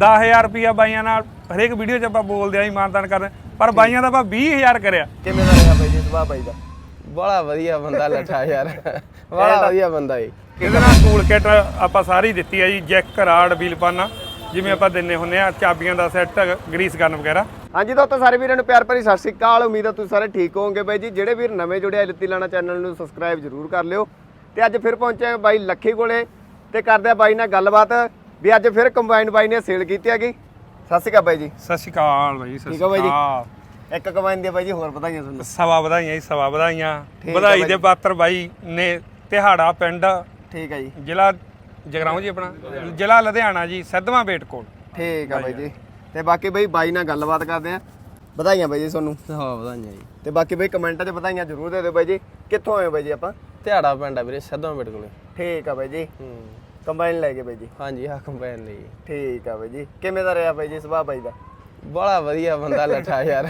10000 ਰੁਪਿਆ ਬਾਈਆਂ ਨਾਲ ਹਰੇਕ ਵੀਡੀਓ 'ਚ ਆਪਾਂ ਬੋਲਦੇ ਆਂ ਮਾਨਤਾਨ ਕਰਦੇ ਪਰ ਬਾਈਆਂ ਦਾ ਆਪਾਂ 20000 ਕਰਿਆ। ਕਿਵੇਂ ਦਾ ਰਿਹਾ ਬਾਈ ਜੀ ਸੁਭਾਅ ਬਾਈ ਦਾ? ਬੜਾ ਵਧੀਆ ਬੰਦਾ ਲੱਠਾ ਯਾਰ। ਬੜਾ ਵਧੀਆ ਬੰਦਾ ਏ ਇਹਦੇ ਨਾਲ ਟੂਲ ਕਿਟ ਆਪਾਂ ਸਾਰੀ ਦਿੱਤੀ ਆ ਜੀ ਜੈਕ ਰਾਡ ਵੀਲ ਪਾਨਾ ਜਿਵੇਂ ਆਪਾਂ ਦਿੰਨੇ ਹੁੰਨੇ ਆ ਚਾਬੀਆਂ ਦਾ ਸੈੱਟ ਗਰੀਸ ਗਨ ਵਗੈਰਾ। ਹਾਂਜੀ ਦੋਸਤੋ ਸਾਰੇ ਵੀਰਾਂ ਨੂੰ ਪਿਆਰ ਭਰੀ ਸਤਿ ਸ਼੍ਰੀ ਅਕਾਲ। ਉਮੀਦ ਆ ਤੁਸੀਂ ਸਾਰੇ ਠੀਕ ਹੋਵੋਗੇ ਬਾਈ ਜੀ। ਜਿਹੜੇ ਵੀਰ ਨਵੇਂ ਜੁੜੇ ਆ ਲੱਤੀ ਲਾਣਾ ਚੈਨਲ ਨੂੰ ਸਬਸਕ੍ਰਾਈਬ ਜ਼ਰੂਰ ਕਰ ਲਿਓ। ਤੇ ਅੱਜ ਫਿਰ ਪਹੁੰਚੇ ਆ ਬਾਈ ਲੱਖੀ ਕੋਲੇ ਤੇ ਕਰਦੇ ਆ ਬਾਈ ਨਾਲ ਗੱਲਬਾਤ। ਵੀ ਅੱਜ ਫਿਰ ਕੰਬਾਈਨ ਬਾਈ ਨੇ ਸੇਲ ਕੀਤੀ ਹੈਗੀ। ਸਤਿ ਸ਼੍ਰੀ ਅਕਾਲ ਬਾਈ ਜੀ। ਸਤਿ ਸ਼੍ਰੀ ਅਕਾਲ ਬਾਈ ਸਤਿ ਠੀਕ ਆ ਬਾਈ ਸ਼੍ਰੀ ਜੀ? ਅਕਾਲ। ਇੱਕ ਕੰਬਾਈਨ ਦੀ ਬਾਈ ਜੀ ਹੋਰ ਵਧਾਈਆਂ ਤੁਹਾਨੂੰ। ਸਵਾ ਵਧਾਈਆਂ ਜੀ ਸਵਾ ਵਧਾਈਆਂ। ਆ ਵਧਾਈ ਬਾਈ। ਦੇ ਪਾਤਰ ਬਾਈ ਨੇ ਤਿਹਾੜਾ ਪਿੰਡ। ਠੀਕ ਹੈ ਜੀ। ਜ਼ਿਲ੍ਹਾ ਜਗਰਾਉਂ ਜੀ ਆਪਣਾ? ਜ਼ਿਲ੍ਹਾ ਲੁਧਿਆਣਾ ਜੀ ਸੱਧਵਾਂ ਬੇਟ ਕੋਲ। ਠੀਕ ਆ ਬਾਈ ਜੀ। ਤੇ ਬਾਕੀ ਬਾਈ ਬਾਈ ਨਾਲ ਗੱਲਬਾਤ ਕਰਦੇ ਆ ਵਧਾਈਆਂ ਬਾਈ ਜੀ ਤੁਹਾਨੂੰ। ਹਾਂ ਵਧਾਈਆਂ ਜੀ। ਤੇ ਬਾਕੀ ਬਾਈ ਕਮੈਂਟਾਂ 'ਚ ਵਧਾਈਆਂ ਜ਼ਰੂਰ ਦੇ ਦਿਓ ਬਾਈ ਜੀ। ਕਿੱਥੋਂ ਆਏ ਹੋ ਬਾਈ ਜੀ ਆਪਾਂ? ਤਿਹਾੜਾ ਪਿੰਡ ਆ ਵੀਰੇ ਸਦੋਂ ਮਿੰਟ ਕੋਲੇ। ਠੀਕ ਆ ਬਾਈ ਜੀ। ਹੂੰ। ਕੰਬਾਈਨ ਲੈ ਕੇ ਬਾਈ ਜੀ। ਹਾਂਜੀ ਆ ਕੰਪੈਨ ਲਈ। ਠੀਕ ਆ ਬਾਈ ਜੀ। ਕਿਵੇਂ ਦਾ ਰਿਹਾ ਬਾਈ ਜੀ ਸੁਭਾਅ ਬਾਈ ਦਾ? ਬੜਾ ਵਧੀਆ ਬੰਦਾ ਲੱਠਾ ਯਾਰ।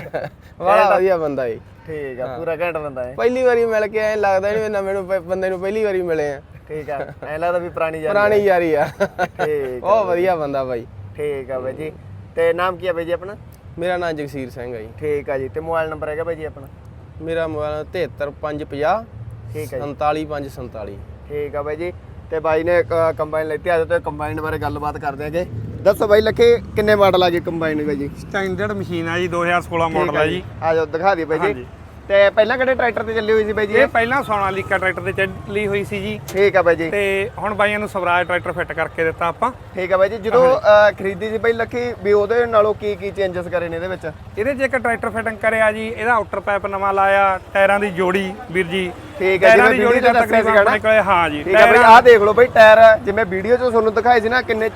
ਬੜਾ ਵਧੀਆ ਬੰਦਾ ਏ। ਠੀਕ ਆ ਪੂਰਾ ਘੈਂਟ ਬੰਦਾ ਹੈ ਪਹਿਲੀ ਵਾਰੀ ਮਿਲ ਕੇ ਐ ਲੱਗਦਾ ਨਹੀਂ ਨਵੇਂ ਨੂੰ ਪ- ਬੰਦੇ ਨੂੰ ਪਹਿਲੀ ਵਾਰੀ ਮਿਲੇ ਆ। ਠੀਕ ਆ ਐ ਲੱਗਦਾ ਵੀ ਪੁਰਾਣੀ ਯਾਰੀ ਪੁਰਾਣੀ ਯਾਰੀ ਆ। ਠੀਕ ਆ ਬਹੁਤ ਵਧੀਆ ਬੰਦਾ ਬਾਈ। ਠੀਕ ਆ ਬਾਈ ਜੀ। ਤੇ ਨਾਮ ਕੀ ਆ ਬਾਈ ਜੀ ਆਪਣਾ? ਮੇਰਾ ਨਾਮ ਜਗਸੀਰ ਸਿੰਘ ਹੈ ਜੀ। ਠੀਕ ਆ ਜੀ। ਤੇ ਮੋਬਾਈਲ ਨੰਬਰ ਹੈਗਾ ਬਾਈ ਜੀ ਆਪਣਾ? ਮੇਰਾ ਮੋਬਾਈਲ 73550 ਠੀਕ ਆ ਜੀ। 47547 ਠੀਕ ਆ ਬਾਈ ਜੀ। ਤੇ ਬਾਈ ਨੇ ਇੱਕ ਕੰਬਾਈਨ ਲੈਤੀ ਅੱਜ ਤੇ ਕੰਬਾਈਨ ਬਾਰੇ ਗੱਲਬਾਤ ਕਰਦੇ ਆਂਗੇ ਦੱਸੋ ਬਾਈ ਲੱਖੇ ਕਿੰਨੇ ਮਾਡਲ ਆ ਗਈ ਕੰਬਾਈਨ ਬਾਈ ਜੀ? ਸਟੈਂਡਰਡ ਮਸ਼ੀਨ ਆ ਜੀ 2016 ਮਾਡਲ ਆ ਜੀ। ਆ ਜਾਓ ਦਿਖਾ ਦਿਓ ਬਾਈ ਜੀ। ਤੇ ਪਹਿਲਾਂ ਕਿਹੜੇ ਟਰੈਕਟਰ ਤੇ ਚੱਲੀ ਹੋਈ ਸੀ ਬਾਈ ਜੀ ਇਹ? ਪਹਿਲਾਂ ਸੋਨਾਲੀਕਾ ਟਰੈਕਟਰ ਤੇ ਚੱਲੀ ਹੋਈ ਸੀ ਜੀ। ਠੀਕ ਆ ਬਾਈ ਜੀ। ਤੇ ਹੁਣ ਬਾਈਆਂ ਨੂੰ ਸਵਰਾਜ ਟਰੈਕਟਰ ਫਿੱਟ ਕਰਕੇ ਦਿੱਤਾ ਆਪਾਂ। ਠੀਕ ਆ ਬਾਈ ਜੀ ਜਦੋਂ ਖਰੀਦੀ ਸੀ ਬਾਈ ਲੱਖੀ ਵੀ ਉਹਦੇ ਨਾਲੋਂ ਕੀ ਕੀ ਚੇਂਜਸ ਕਰੇ ਨੇ ਇਹਦੇ ਵਿੱਚ? ਇਹਦੇ 'ਚ ਇੱਕ ਟਰੈਕਟਰ ਫਿਟਿੰਗ ਕਰਿਆ ਜੀ ਇਹਦਾ ਆਊਟਰ ਪਾਈਪ ਨਵਾਂ ਲਾਇਆ ਟਾਇਰਾਂ ਦੀ ਜੋੜੀ ਵੀਰ ਜੀ। ਠੀਕ ਹੈ ਜਿਵੇਂ ਵੀਡੀਓ ਤਾਂ ਦੱਸਿਆ ਸੀਗਾ ਨਾ ਕੋਲੇ ਹਾਂ ਜੀ। ਠੀਕ ਹੈ ਬਾਈ ਆਹ ਦੇਖ ਲਓ ਬਾਈ ਟਾਇਰ ਜਿਵੇਂ ਵੀਡੀਓ 'ਚ ਤੁਹਾਨੂੰ ਦਿਖਾਏ ਸੀ ਨਾ ਕਿੰਨੇ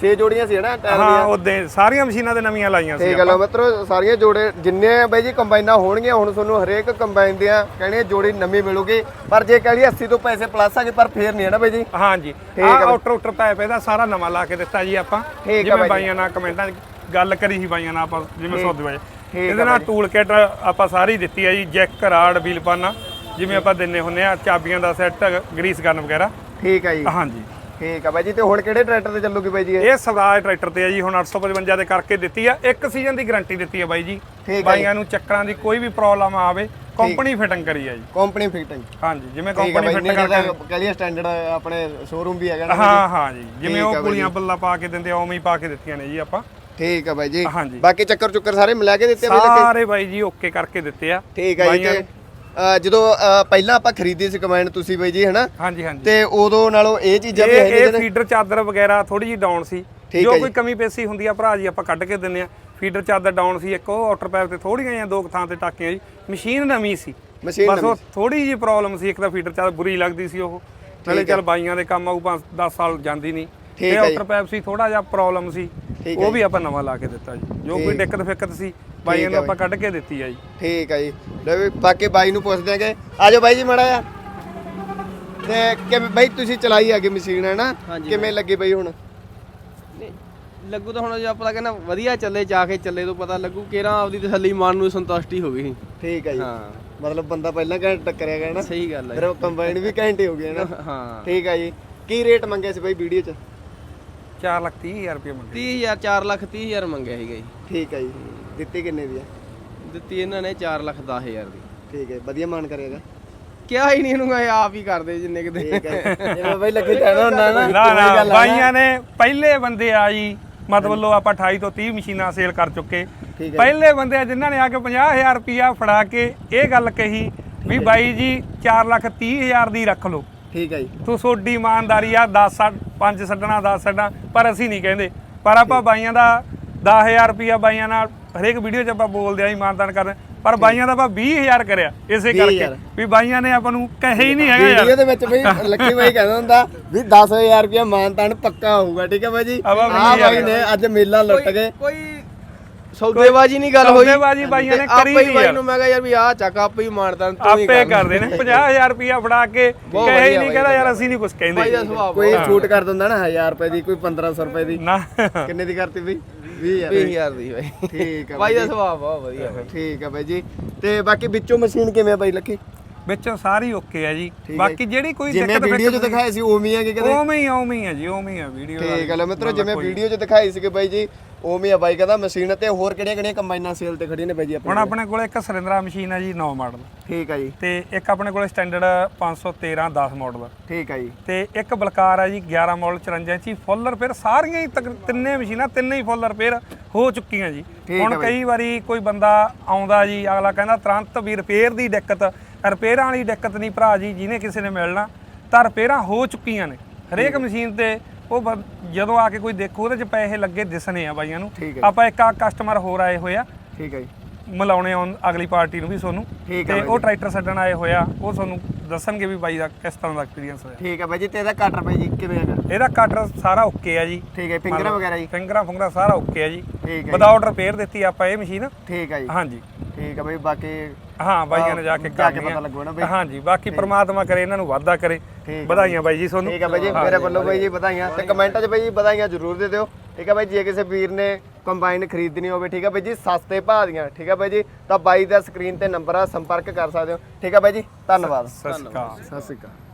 6 ਜੋੜੀਆਂ ਸੀ ਨਾ ਟਾਇਰ ਹਾਂ ਦੀਆਂ। ਉਹਦੇ ਸਾਰੀਆਂ ਮਸ਼ੀਨਾਂ ਦੇ ਨਵੀਆਂ ਲਾਈਆਂ ਸੀ ਠੀਕ ਹੈ ਲੋ ਮਿੱਤਰੋ ਸਾਰੀਆਂ ਜੋੜੇ ਜਿੰਨੇ ਬਾਈ ਜੀ ਕੰਬਾਈਨਾਂ ਹੋਣਗੀਆਂ ਹੁਣ ਤੁਹਾਨੂੰ ਹਰੇਕ ਕੰਬਾਈਨ ਦੀਆਂ ਕਹਿੰਦੇ ਜੋੜੀ ਨਵੀਂ ਮਿਲੂਗੀ। ਪਰ ਜੇ ਕਹ ਲਈ 80 ਤੋਂ ਪੈਸੇ ਪਲੱਸ ਆ ਗਏ ਪਰ ਫੇਰ ਨਹੀਂ ਹੈ ਨਾ ਬਾਈ ਜੀ। ਹਾਂ ਜੀ ਆਹ ਹੈ। ਆਊਟਰ ਆਊਟਰ ਪਾਈਪ ਇਹਦਾ ਸਾਰਾ ਨਵਾਂ ਲਾ ਕੇ ਦਿੱਤਾ ਜੀ ਆਪਾਂ। ਹੈ ਜਿਵੇਂ। ਬਾਈਆਂ ਨਾਲ ਕਮੈਂਟਾਂ ਗੱਲ ਕਰੀ ਸੀ ਬਾਈਆਂ ਨਾਲ ਆਪਾਂ ਜਿਵੇਂ ਸੌਦੇ ਠੀਕ ਇਹਦੇ ਹੈ ਨਾਲ ਟੂਲ ਕਿਟ ਆਪਾਂ ਸਾਰੀ ਦਿੱਤੀ ਹੈ ਜੀ ਜੈਕ ਰਾਡ ਵੀਲ ਪਾਨਾ ਜਿਵੇਂ ਆਪਾਂ ਦਿੰਨੇ ਹੁੰਨੇ ਆ ਚਾਬੀਆਂ ਦਾ ਸੈੱਟ ਗਰੀਸ ਗਨ ਵਗੈਰਾ। ਠੀਕ ਹੈ ਜੀ। ਹਾਂ ਜੀ ਠੀਕ ਹੈ ਬਾਈ ਜੀ ਤੇ ਹੁਣ ਕਿਹੜੇ ਟਰੈਕਟਰ ਤੇ ਚੱਲੂਗੀ ਬਾਈ ਜੀ ਇਹ? ਸਵਰਾਜ ਟਰੈਕਟਰ ਤੇ ਹੈ ਜੀ ਹੁਣ 855 ਦੇ ਕਰਕੇ ਦਿੱਤੀ ਆ। ਇੱਕ ਸੀਜ਼ਨ ਦੀ ਗਾਰੰਟੀ ਦਿੱਤੀ ਹੈ ਬਾਈ ਜੀ। ਬਾਈਆਂ ਨੂੰ ਚੱਕਰਾਂ ਦੀ ਕੋਈ ਵੀ ਪ੍ਰੋਬਲਮ ਆਵੇ ਕੰਪਨੀ ਫਿਟਿੰਗ ਕਰੀ ਹੈ ਜੀ। ਕੰਪਨੀ ਫਿਟਿੰਗ ਹਾਂਜੀ ਜਿਵੇਂ ਕੰਪਨੀ ਬਾਈ ਫਿੱਟ ਨਹੀਂ ਕਰਕੇ ਲਈ ਸਟੈਂਡਰਡ ਆਪਣੇ ਸ਼ੋਰੂਮ ਵੀ ਹੈਗਾ ਨਾ ਹਾਂ ਹਾਂ ਜੀ। ਜਿਵੇਂ ਉਹ ਪੁਲੀਆਂ ਬੱਲਾ ਪਾ ਕੇ ਦਿੰਦੇ ਆ ਉਵੇਂ ਹੀ ਪਾ ਕੇ ਦਿੱਤੀਆਂ ਨੇ ਜੀ ਆਪਾਂ? ਠੀਕ ਹੈ ਬਾਈ ਜੀ। ਹਾਂਜੀ। ਬਾਕੀ ਚੱਕਰ ਚੁੱਕਰ ਸਾਰੇ ਮਿਲਾ ਕੇ ਦਿੱਤੇ ਆ ਬਾਈ ਸਾਰੇ ਬਾਈ ਜੀ ਓਕੇ ਕਰਕੇ ਦਿੱਤੇ ਆ। ਠੀਕ ਹੈ ਜੀ ਜਦੋਂ ਪਹਿਲਾਂ ਆਪਾਂ ਖਰੀਦੀ ਸੀ ਕੰਬਾਈਨ ਤੁਸੀਂ ਬਾਈ ਜੀ ਹਨਾ? ਹਾਂਜੀ ਹਾਂਜੀ। ਤੇ ਉਦੋਂ ਨਾਲੋਂ ਇਹ ਚੀਜ਼ਾਂ ਵੀ ਇਹ ਹੈਗੀਆਂ ਇਹ ਨੇ ਫੀਡਰ ਚਾਦਰ ਵਗੈਰਾ ਥੋੜੀ ਜਿਹੀ ਡਾਊਨ ਸੀ। ਜੋ ਕੋਈ ਜੀ। ਕਮੀ ਪੇਸੀ ਹੁੰਦੀ ਆ ਭਰਾ ਜੀ ਆਪਾਂ ਕੱਢ ਕੇ ਦਿੰਨੇ ਆ। ਫੀਡਰ ਚਾਦਰ ਡਾਊਨ ਸੀ ਇੱਕ ਉਹ ਆਊਟਰ ਪਾਈਪ ਤੇ ਥੋੜੀਆਂ ਜਿਹੀਆਂ ਦੋ ਥਾਂ ਤੇ ਟਾਕੀਆਂ ਜੀ। ਮਸ਼ੀਨ ਨਵੀਂ ਸੀ। ਮਸ਼ੀਨ ਬਸ ਉਹ ਥੋੜੀ ਜਿਹੀ ਪ੍ਰੋਬਲਮ ਸੀ ਇੱਕ ਤਾਂ ਫੀਡਰ ਚਾਦਰ ਬੁਰੀ ਲੱਗਦੀ ਸੀ ਉਹ। ਨਾਲੇ ਚੱਲ ਬਾਈਆਂ ਦੇ ਕੰਮ ਆਊ 5 10 ਸਾਲ ਜਾਂਦੀ ਨਹੀਂ ਤੇ ਹੈ ਜੀ। ਆਊਟਰ ਪਾਈਪ ਸੀ ਥੋੜਾ ਜਿਹਾ ਪ੍ਰੋਬਲਮ ਸੀ। ਉਹ ਵੀ ਆਪਾਂ ਨਵਾਂ ਲਾ ਕੇ ਦਿੱਤਾ ਜੀ। ਜੋ ਕੋਈ ਦਿੱਕਤ ਫਿੱਕਤ ਸੀ ਬਾਈਆਂ ਨੂੰ ਆਪਾਂ ਕੱਢ ਕੇ ਦਿੱਤੀ ਆ ਜੀ। ਠੀਕ ਹੈ ਜੀ। ਲੈ ਵੀ ਬਾਕੀ ਬਾਈ ਨੂੰ ਪੁੱਛਦੇ ਆਂਗੇ ਆ ਜਾਓ ਬਾਈ ਜੀ ਮੜਾ ਆ ਤੇ ਕਿਵੇਂ ਬਾਈ ਤੁਸੀਂ ਚਲਾਈ ਹੈਗੀ ਮਸ਼ੀਨ ਹੈ ਨਾ? ਕਿਵੇਂ ਲੱਗੀ ਬਾਈ ਹੁਣ? ਲੱਗੂ ਤਾਂ ਹੁਣ ਜੇ ਆਪਾਂ ਕਹਿੰਦਾ ਵਧੀਆ ਚੱਲੇ ਜਾ ਕੇ ਚੱਲੇ ਤੋਂ ਪਤਾ ਲੱਗੂ ਕਿਹੜਾ ਆਪਦੀ ਤਸੱਲੀ ਮਨ ਨੂੰ ਸੰਤੁਸ਼ਟੀ ਹੋ ਗਈ ਠੀਕ ਹੈ ਜੀ। ਹਾਂ। ਮਤਲਬ ਬੰਦਾ ਪਹਿਲਾਂ ਘੰਟ ਟੱਕਰਿਆ ਗਿਆ ਨਾ? ਸਹੀ ਗੱਲ ਫਿਰ ਹੈ ਉਹ ਕੰਬਾਈਨ ਵੀ ਘੰਟੇ ਹੋ ਗਏ ਨਾ? ਹਾਂ। ਠੀਕ ਹੈ ਜੀ। ਕੀ ਰੇਟ ਮੰਗਿਆ ਸੀ ਬਾਈ ਵੀਡੀਓ 'ਚ? 4 ਲੱਖ 30 ਹਜ਼ਾਰ ਰੁਪਏ ਮੰਗੇ 30000 4 ਲੱਖ 30000 ਮੰਗਿਆ ਸੀਗਾ ਜੀ। ਠੀਕ ਹੈ ਜੀ। ਦਿੱਤੀ ਕਿੰਨੇ ਦੀ ਹੈ ਦਿੱਤੀ ਇਹਨਾਂ ਨੇ 4 ਲੱਖ 10000 ਦੀ। ਠੀਕ ਹੈ ਵਧੀਆ ਮਾਨ ਕਰੇਗਾ। ਕਿਹਾ ਹੀ ਨਹੀਂ ਇਹਨੂੰ ਇਹ ਆਪ ਹੀ ਕਰਦੇ ਜਿੰਨੇ ਕਿਤੇ ਠੀਕ ਹੈ। ਜਿਵੇਂ ਬਾਈ ਲੱਗੇ ਕਹਿਣਾ ਹੁੰਦਾ ਨਾ। ਨਾ। ਬਾਈਆਂ ਨੇ ਪਹਿਲੇ ਬੰਦੇ ਆ ਜੀ ਮਤਲਬ ਲੋ ਆਪਾਂ 28 ਤੋਂ 30 ਮਸ਼ੀਨਾਂ ਸੇਲ ਕਰ ਚੁੱਕੇ। ਪਹਿਲੇ ਬੰਦੇ ਆ ਜਿਨ੍ਹਾਂ ਨੇ ਆ ਕੇ 50000 ਰੁਪਿਆ ਫੜਾ ਕੇ ਇਹ ਗੱਲ ਕਹੀ ਵੀ ਬਾਈ ਜੀ 4 ਲੱਖ 30 ਹਜ਼ਾਰ ਦੀ ਰੱਖ ਲਓ। ਠੀਕ ਹੈ ਜੀ। ਤੂੰ ਸੋਡੀ ਇਮਾਨਦਾਰੀ ਆ 10 5 ਛੱਡਣਾ 10 ਛੱਡਣਾ ਪਰ ਅਸੀਂ ਨਹੀਂ ਕਹਿੰਦੇ। ਪਰ ਆਪਾਂ ਬਾਈਆਂ ਦਾ 10000 ਰੁਪਿਆ ਬਾਈਆਂ ਨਾਲ ਹਰੇਕ ਵੀਡੀਓ 'ਚ ਆਪਾਂ ਬੋਲਦੇ ਆ ਇਮਾਨਦਾਰ ਕਰਦੇ ਪਰ ਬਾਈਆਂ ਦਾ ਆਪਾਂ 20000 ਕਰਿਆ ਇਸੇ ਕਰਕੇ 20,000 ਵੀ ਬਾਈਆਂ ਨੇ ਆਪਾਂ ਨੂੰ ਕਹੇ ਹੀ ਨਹੀਂ ਹੈਗਾ ਵੀਡੀਓ ਯਾਰ। ਦੇ ਵਿੱਚ ਬਈ ਲੱਕੀ ਬਾਈ ਕਹਿੰਦਾ ਹੁੰਦਾ ਵੀ 10000 ਰੁਪਏ ਮਾਨਤਾਨ ਪੱਕਾ ਹੋਊਗਾ ਠੀਕ ਹੈ ਬਾਈ ਜੀ? ਆ ਬਾਈ ਨੇ ਅੱਜ ਮੇਲਾ ਲੁੱਟ ਗਏ ਕੋਈ ਸੌਦੇਬਾਜੀ ਨਹੀਂ ਗੱਲ ਹੋਈ। ਸੌਦੇਬਾਜ਼ੀ ਬਾਈਆਂ ਨੇ ਕਰੀ ਹੀ ਨਹੀਂ ਬਾਈ। ਨੂੰ ਮੈਂ ਕਿਹਾ ਯਾਰ ਵੀ ਆਹ ਚੱਕ ਆਪੇ ਹੀ ਮਾਰਦਾ ਤੂੰ ਹੀ ਆਪੇ ਕਰ। ਕਰਦੇ ਨੇ। 50000 ਰੁਪਿਆ ਫੜਾ ਕੇ ਕਹੇ ਹੀ ਨਹੀਂ ਕਹਿੰਦਾ ਯਾਰ ਅਸੀਂ ਨਹੀਂ ਕੁਝ ਕਹਿੰਦੇ। ਕੋਈ ਛੂਟ ਕਰ ਦਿੰਦਾ ਨਾ 1000 ਰੁਪਏ ਦੀ ਕੋਈ 1500 ਰੁਪਏ ਦੀ। ਨਾ। ਕਿੰਨੇ ਦੀ ਕਰਤੀ ਬਈ? 20000 20000 ਦੀ ਬਾਈ। ਠੀਕ ਹੈ ਬਾਈ ਦਾ ਸੁਭਾਅ ਬਹੁਤ ਵਧੀਆ ਬਾਈ। ਠੀਕ ਹੈ ਬਾਈ ਜੀ। ਤੇ ਬਾਕੀ ਵਿੱਚੋਂ ਮਸ਼ੀਨ ਕਿਵੇਂ ਆ ਬਾਈ ਲੱਕੀ ਵਿੱਚੋਂ ਸਾਰੀ ਓਕੇ ਆ ਜੀ। ਬਾਕੀ ਜਿਹੜੀ ਕੋਈ ਜਿਵੇਂ ਦਿੱਕਤ ਵੀਡੀਓ 'ਚ ਦਿਖਾਏ ਸੀ ਉਵੇਂ ਹੀ ਆ ਕਿ ਕਿਤੇ ਉਵੇਂ ਹੀ ਆ, ਉਵੇਂ ਹੀ ਆ ਜੀ ਉਵੇਂ ਹੀ ਆ ਵੀਡੀਓ ਠੀਕ ਹੈ ਲੋ ਮਿੱਤਰੋ ਜਿਵੇਂ ਵੀਡੀਓ 'ਚ ਦਿਖਾਈ ਸੀ ਕਿ ਬਾਈ ਜੀ ਉਵੇਂ ਆ ਬਾਈ ਕਹਿੰਦਾ ਮਸ਼ੀਨ ਤੇ ਹੋਰ ਕਿਹੜੀਆਂ ਕਿਹੜੀਆਂ ਕੰਬਾਈਨਾਂ ਸੇਲ ਤੇ ਖੜੀਆਂ ਨੇ ਬਾਈ ਜੀ ਆਪਣੇ ਹੁਣ ਆਪਣੇ ਕੋਲ ਇੱਕ ਸਰਿੰਦਰਾ ਮਸ਼ੀਨ ਹੈ ਜੀ 9 ਮਾਡਲ। ਠੀਕ ਹੈ ਜੀ। ਤੇ ਇੱਕ ਆਪਣੇ ਕੋਲ ਸਟੈਂਡਰਡ 513 10 ਮਾਡਲ ਠੀਕ ਹੈ ਜੀ। ਤੇ ਇੱਕ ਬਲਕਾਰ ਹੈ ਜੀ 11 ਮਾਡਲ 54 ਇੰਚੀ ਫੁੱਲ ਰਿਪੇਅਰ ਸਾਰੀਆਂ ਹੀ ਤਕ- ਤਿੰਨੇ ਮਸ਼ੀਨਾਂ ਤਿੰਨੇ ਹੀ ਫੁੱਲ ਰਿਪੇਅਰ ਹੋ ਚੁੱਕੀਆਂ ਜੀ। ਠੀਕ ਹੁਣ। ਕਈ ਵਾਰੀ ਕੋਈ ਬੰਦਾ ਆਉਂਦਾ ਜੀ ਅਗਲਾ ਕਹਿੰਦਾ ਤੁਰੰਤ ਵੀ ਰਿਪੇਅਰ ਦੀ ਦਿੱਕਤ ਰਿਪੇਅਰਾਂ ਵਾਲੀ ਦਿੱਕਤ ਨਹੀਂ ਭਰਾ ਜੀ ਜਿਹਨੇ ਕਿਸੇ ਨੇ ਮਿਲਣਾ ਤਾਂ ਰਿਪੇਅਰਾਂ ਹੋ ਚੁੱਕੀਆਂ ਨੇ। ਹਰੇਕ ਮਸ਼ੀਨ ਤੇ ਉਹ ਬ- ਜਦੋਂ ਆ ਕੇ ਕੋਈ ਦੇਖੋ ਉਹਦੇ 'ਚ ਪੈਸੇ ਲੱਗੇ ਦਿਸਣੇ ਆ ਬਾਈਆਂ ਨੂੰ। ਠੀਕ ਹੈ ਆਪਾਂ ਇੱਕ ਆ ਕਸਟਮਰ ਹੋਰ ਆਏ ਹੋਏ ਆ। ਠੀਕ ਹੈ ਜੀ। ਮਿਲਾਉਣੇ ਆ ਅਗਲੀ ਪਾਰਟੀ ਨੂੰ ਵੀ ਠੀਕ ਹੈ ਤੇ ਬਾਈ ਉਹ ਟਰੈਕਟਰ ਛੱਡਣ ਆਏ ਹੋਇਆ ਉਹ ਤੁਹਾਨੂੰ ਦੱਸਣਗੇ ਵੀ ਬਾਈ ਦਾ ਕਿਸ ਤਰ੍ਹਾਂ ਦਾ ਐਕਸਪੀਰੀਅੰਸ ਹੋਇਆ। ਠੀਕ ਹੈ ਬਾਈ ਜੀ ਤੇ ਇਹਦਾ ਕਟਰ ਬਾਈ ਜੀ ਕਿਵੇਂ ਹੈਗਾ? ਇਹਦਾ ਕਟਰ ਸਾਰਾ ਓਕੇ ਆ ਜੀ। ਠੀਕ ਹੈ ਫਿੰਗਰਾਂ ਵਗੈਰਾ ਜੀ? ਫਿੰਗਰਾਂ ਫੁੰਗਰਾਂ ਸਾਰਾ ਓਕੇ ਆ ਜੀ। ਠੀਕ ਹੈ ਵਿਦਆਊਟ ਰਿਪੇਅਰ ਦਿੱਤੀ ਆਪਾਂ ਇਹ ਮਸ਼ੀਨ ਠੀਕ ਹੈ ਜੀ। ਹਾਂਜੀ। ਠੀਕ ਹੈ ਬਾਈ ਬਾਕੀ ਹਾਂ ਬਾਈਆਂ ਨੇ ਜਾ ਕੇ ਜਾ ਕੇ ਪਤਾ। ਲੱਗੂ ਨਾ ਬਾਈ। ਹਾਂਜੀ ਬਾਕੀ ਪ੍ਰਮਾਤਮਾ ਕਰੇ ਇਹਨਾਂ ਨੂੰ ਵਾਧਾ ਕਰੇ। ਵਧਾਈਆਂ ਬਾਈ ਜੀ ਤੁਹਾਨੂੰ। ਠੀਕ ਹੈ ਬਾਈ ਜੀ ਮੇਰੇ ਵੱਲੋਂ ਬਾਈ ਜੀ ਵਧਾਈਆਂ ਤੇ ਕਮੈਂਟਾਂ 'ਚ ਬਾਈ ਜੀ ਵਧਾਈਆਂ ਜ਼ਰੂਰ ਦੇ ਦਿਓ। ਠੀਕ ਹੈ ਬਾਈ ਜੇ ਕਿਸੇ ਵੀਰ ਨੇ ਕੰਬਾਈਨ ਖਰੀਦਣੀ ਹੋਵੇ ਠੀਕ ਹੈ ਬਾਈ ਜੀ ਸਸਤੇ ਭਾਅ ਦੀਆਂ ਠੀਕ ਹੈ ਬਾਈ ਜੀ ਤਾਂ ਬਾਈ ਦਾ ਸਕਰੀਨ ਤੇ ਨੰਬਰ ਆ ਸੰਪਰਕ ਕਰ ਸਕਦੇ ਹੋ। ਠੀਕ ਹੈ ਬਾਈ ਜੀ ਧੰਨਵਾਦ। ਸਤਿ ਸ਼੍ਰੀ ਅਕਾਲ। ਸਤਿ ਸ਼੍ਰੀ ਅਕਾਲ।